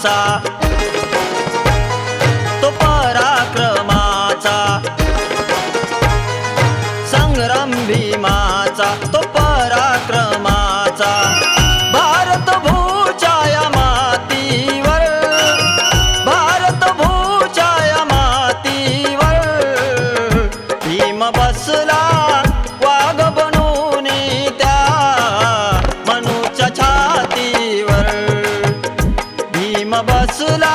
さ बसला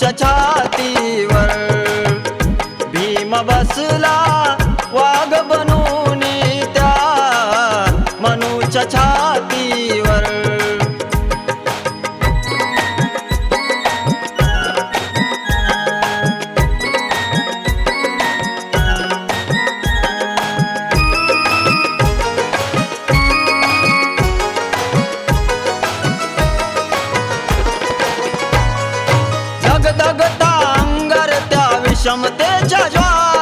तुमच्या छातीवर. भीम बसला वाघ बनून त्या मनूच्या छातीवर. દગતા અંગર ત્યાં વિષમ તે જવા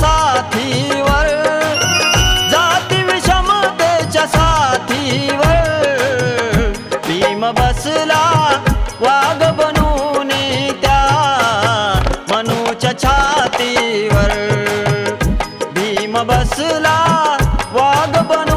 साथीवर जाती विषमतेच्या साथीवर. भीम बसला वाघ बनून त्या मनूच्या छातीवर. भीम बसला वाघ बनू